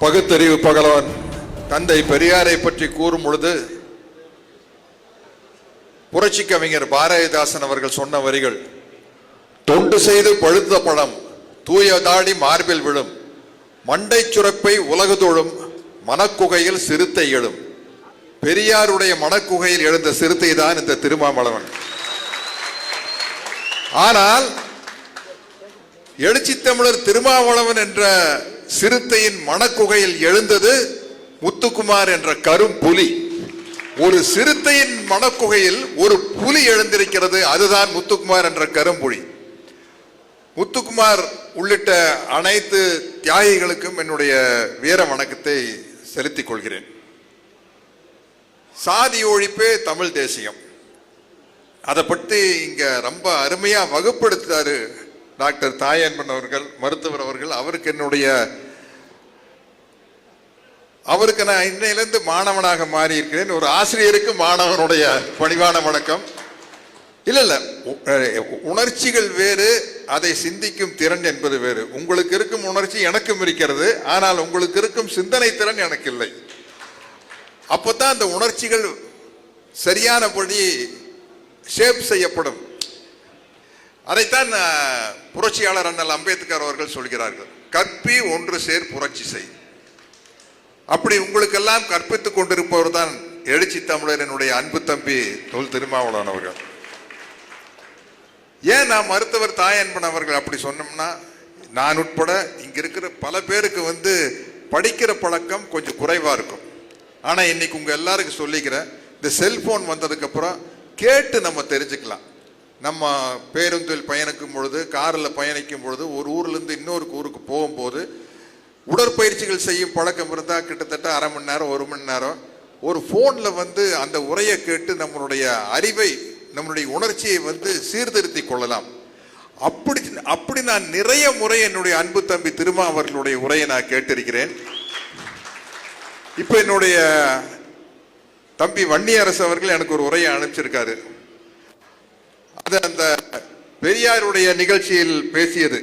பகுத்தறிவு பகலவன் தந்தை பெரியாரை பற்றி கூறும் பொழுது புரட்சி கவிஞர் பாரதிதாசன் அவர்கள் சொன்ன வரிகள் தொண்டு செய்து பழுத்த பழம் தூய தாடி மார்பில் விழும் மண்டை சுரப்பை உலகுதொழும் மனக்குகையில் சிறுத்தை எழும். பெரியாருடைய மனக்குகையில் எழுந்த சிறுத்தை தான் இந்த திருமாமலவன். ஆனால் எழுச்சி தமிழர் திருமாவளவன் என்ற சிறுத்தையின் மனக்குகையில் எழுந்தது முத்துக்குமார் என்ற கரும் புலி. ஒரு சிறுத்தையின் மனக்குகையில் ஒரு புலி எழுந்திருக்கிறது அதுதான் முத்துக்குமார் என்ற கரும்புலி முத்துக்குமார் உள்ளிட்ட அனைத்து தியாகிகளுக்கும் என்னுடைய வீர வணக்கத்தை செலுத்திக் கொள்கிறேன். சாதி ஒழிப்பே தமிழ் தேசியம். அதை பற்றி இங்க ரொம்ப அருமையா வகுப்படுத்தாரு டாக்டர் தாயன்பன் அவர்கள் மருத்துவர் அவர்கள் அவருக்கு என்னுடைய அவருக்கு நான் இன்னையிலிருந்து மாணவனாக மாறி இருக்கிறேன் ஒரு ஆசிரியருக்கு மாணவனுடைய பணிவான வணக்கம். இல்லை இல்லை உணர்ச்சிகள் வேறு அதை சிந்திக்கும் திறன் என்பது வேறு. உங்களுக்கு இருக்கும் உணர்ச்சி எனக்கும் இருக்கிறது ஆனால் உங்களுக்கு இருக்கும் சிந்தனை திறன் எனக்கு இல்லை. அப்பதான் அந்த உணர்ச்சிகள் சரியானபடி ஷேப் செய்யப்படும். அதைத்தான் புரட்சியாளர் அண்ணல் அம்பேத்கர் அவர்கள் சொல்கிறார்கள். கற்பி ஒன்று சேர் புரட்சி செய். அப்படி உங்களுக்கெல்லாம் கற்பித்துக் கொண்டிருப்பவர் தான் எழுச்சி தமிழரினுடைய அன்பு தம்பி தொல் திருமாவளவன் அவர்கள். ஏன் நான் மருத்துவர் தாயன்பன் அவர்கள் அப்படி சொன்னோம்னா நான் உட்பட இங்க இருக்கிற பல பேருக்கு வந்து படிக்கிற பழக்கம் கொஞ்சம் குறைவா இருக்கும். ஆனா இன்னைக்கு உங்க எல்லாருக்கும் சொல்லிக்கிறேன் இந்த செல்போன் வந்ததுக்கு அப்புறம் கேட்டு நம்ம தெரிஞ்சுக்கலாம். நம்ம பேருந்தில் பயணிக்கும் பொழுது காரில் பயணிக்கும் பொழுது ஒரு ஊர்லேருந்து இன்னொரு ஊருக்கு போகும்போது உடற்பயிற்சிகள் செய்யும் பழக்கம் இருந்தால் கிட்டத்தட்ட அரை மணி நேரம் ஒரு மணி நேரம். ஒரு ஃபோனில் வந்து அந்த உரையை கேட்டு நம்மளுடைய அறிவை நம்மளுடைய உணர்ச்சியை வந்து சீர்திருத்தி கொள்ளலாம். அப்படி அப்படி நான் நிறைய முறை என்னுடைய அன்பு தம்பி திருமா அவர்களுடைய உரையை நான் கேட்டிருக்கிறேன். இப்போ என்னுடைய தம்பி வன்னியரசு அவர்கள் எனக்கு ஒரு உரையை அனுப்பிச்சிருக்காரு. அது அந்த பெரியாருடைய நிகழ்ச்சியில் பேசியது.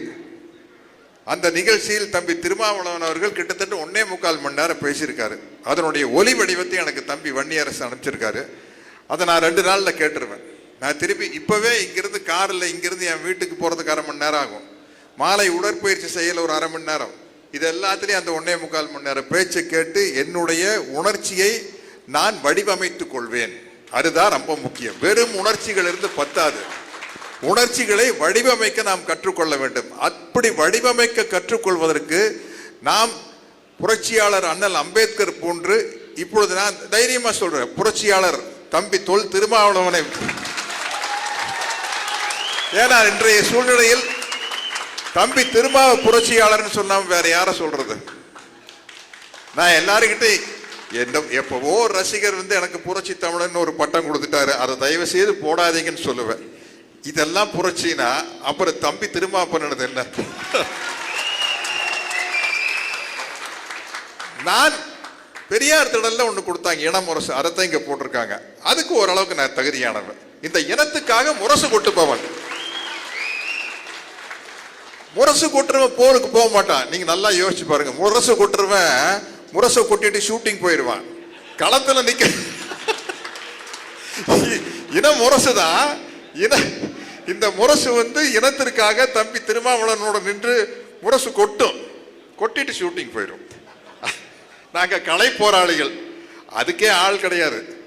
அந்த நிகழ்ச்சியில் தம்பி திருமாவளவன் அவர்கள் கிட்டத்தட்ட ஒன்னே முக்கால் மணி நேரம் பேசியிருக்காரு. அதனுடைய ஒலி வடிவத்தை எனக்கு தம்பி வன்னியரசு அனுப்பிச்சிருக்காரு. அதை நான் ரெண்டு நாளில் கேட்டுருவேன். நான் திருப்பி இப்போவே இங்கிருந்து காரில் இங்கிருந்து என் வீட்டுக்கு போகிறதுக்கு அரை மணி நேரம் ஆகும். மாலை உடற்பயிற்சி செய்யல ஒரு அரை மணி நேரம். இது எல்லாத்துலேயும் அந்த ஒன்னே முக்கால் மணி நேரம் பேச்சை கேட்டு என்னுடைய உணர்ச்சியை நான் வடிவமைத்துக் கொள்வேன். அதுதான் ரொம்ப முக்கியம். வெறும் உணர்ச்சிகள் இருந்து பத்தாது. உணர்ச்சிகளை வடிவமைக்க நாம் கற்றுக்கொள்ள வேண்டும். அப்படி வடிவமைக்க கற்றுக்கொள்வதற்கு நாம் புரட்சியாளர் அண்ணல் அம்பேத்கர் போன்று இப்பொழுது நான் தைரியமா சொல்றேன். புரட்சியாளர் தம்பி தொல் திருமாவளவனை. ஏன்னா இன்றைய சூழ்நிலையில் தம்பி திருமாவ புரட்சியாளர்னு சொன்னாம வேற யார சொல்றது? நான் எல்லாருக்கிட்ட என்ன எப்பவோ ரசிகர் வந்து எனக்கு புரட்சி தமிழன் ஒரு பட்டம் கொடுத்துட்டாரு. அதை தயவு செய்து போடாதீங்கன்னு சொல்லுவேன். இதெல்லாம் புரட்சினா அப்புறம் தம்பி திருமா பண்ணினது என்ன? நான் பெரியார் திடல்ல ஒண்ணு கொடுத்தாங்க இன முரசு. அதைத்தான் இங்க போட்டிருக்காங்க. அதுக்கு ஓரளவுக்கு நான் தகுதியானவன். இந்த இனத்துக்காக முரசு கொட்டுப்பவன் முரசு கொட்டுறவன் போருக்கு போக மாட்டான். நீங்க நல்லா யோசிச்சு பாருங்க. முரசு கொட்டுறவன் முரசை கொட்டிட்டு ஷூட்டிங் போயிடுவான். களத்துல நிக்க இன முரசுதான் இன இந்த முரசு வந்து இனத்திற்காக தம்பி திருமாவளவனோட நின்று முரசு கொட்டும். கொட்டிட்டு ஷூட்டிங் போயிடும். நாங்க கலை போராளிகள். அதுக்கே ஆள் கிடையாது.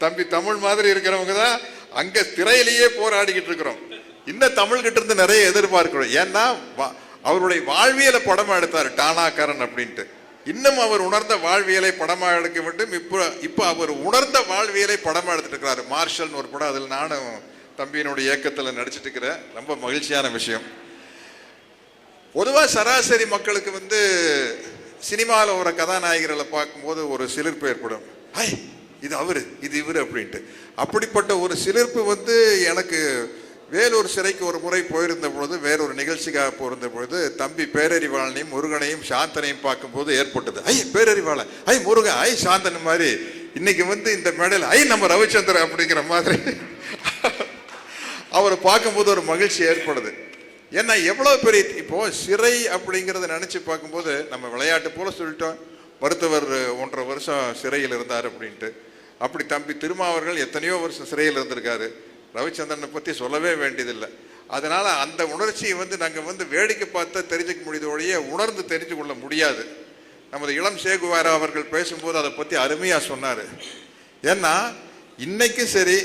தம்பி- தமிழ் மாதிரி இருக்கிறவங்க தான் அங்க திரையிலேயே போராடிக்கிட்டு இருக்கிறோம். இன்னும் தமிழ் கிட்ட இருந்து நிறைய எதிர்பார்க்கிறோம். ஏன்னா வா- அவருடைய வாழ்வியலை படமா எடுத்தார் டானாக்காரன் அப்படின்ட்டு. இன்னும் அவர் உணர்ந்த வாழ்வியலை படமாக எடுக்க வேண்டும். இப்போ இப்போ அவர் உணர்ந்த வாழ்வியலை படமாக எடுத்துட்டு இருக்கிறாரு. மார்ஷல்னு ஒரு படம் அதில் நானும் தம்பியினுடைய இயக்கத்தில் நடிச்சிட்டு இருக்கிறேன். ரொம்ப மகிழ்ச்சியான விஷயம். பொதுவாக சராசரி மக்களுக்கு வந்து சினிமாவில் ஒரு கதாநாயகர்களை பார்க்கும்போது ஒரு சிலிர்ப்பு ஏற்படும். ஐ இது அவரு இது இவர் அப்படின்ட்டு. அப்படிப்பட்ட ஒரு சிலிர்ப்பு வந்து எனக்கு வேலூர் சிறைக்கு ஒரு முறை போயிருந்த பொழுது வேறொரு நிகழ்ச்சிக்காக போயிருந்த பொழுது தம்பி பேரறிவாளனையும் முருகனையும் சாந்தனையும் பார்க்கும்போது ஏற்பட்டது. ஐ பேரறிவாளன். ஐ முருகன். ஐ சாந்தன் மாதிரி. இன்னைக்கு வந்து இந்த மேடையில் ஐ நம்ம ரவிச்சந்திரன் அப்படிங்கிற மாதிரி. அவரை பார்க்கும்போது ஒரு மகிழ்ச்சி ஏற்படுது. ஏன்னா எவ்வளோ பெரிய இப்போ சிறை அப்படிங்கிறத நினச்சி பார்க்கும்போது நம்ம விளையாட்டு போல சொல்லிட்டோம். மருத்துவர் ஒன்றரை வருஷம் சிறையில் இருந்தார் அப்படின்ட்டு. அப்படி தம்பி திருமாவர்கள் எத்தனையோ வருஷம் சிறையில் இருந்திருக்காரு. ரவிச்சந்திரனை பற்றி சொல்லவே வேண்டியதில்லை. அதனால் அந்த உணர்ச்சியை வந்து நாங்கள் வந்து வேடிக்கை பார்த்தா தெரிஞ்சுக்க முடியதோடைய உணர்ந்து தெரிஞ்சு கொள்ள முடியாது. நமது இளம் சேகுவாரா அவர்கள் பேசும்போது அதை பற்றி அருமையாக சொன்னார். ஏன்னா இன்றைக்கும் சரி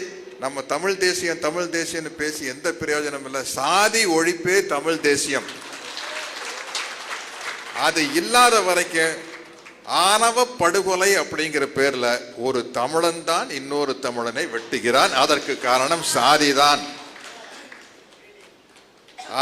நம்ம தமிழ் தேசியம் தமிழ் தேசியம்னு பேசி எந்த பிரயோஜனம் இல்லை. சாதி ஒழிப்பே தமிழ் தேசியம். அது இல்லாத வரைக்கும் ஆணவ படுகொலை அப்படிங்கிற பேர்ல ஒரு தமிழன் தான் இன்னொரு தமிழனை வெட்டுகிறான். அதற்கு காரணம் சாதிதான்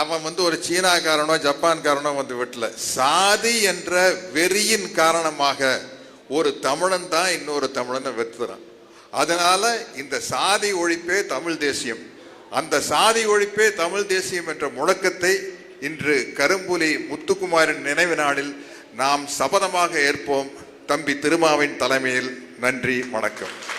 அவன் வந்து ஒரு சீனாக்காரனோ ஜப்பான்காரனோ வந்து வெட்டல. சாதி என்ற வெறியின் காரணமாக ஒரு தமிழன் தான் இன்னொரு தமிழனை வெட்டுறான். அதனால இந்த சாதி ஒழிப்பே தமிழ் தேசியம். அந்த சாதி ஒழிப்பே தமிழ் தேசியம் என்ற முழக்கத்தை இன்று கரும்புலி முத்துக்குமாரின் நினைவு நாளில் நாம் சபதமாக ஏற்போம். தம்பி திருமாவின் தலைமையில் நன்றி வணக்கம்.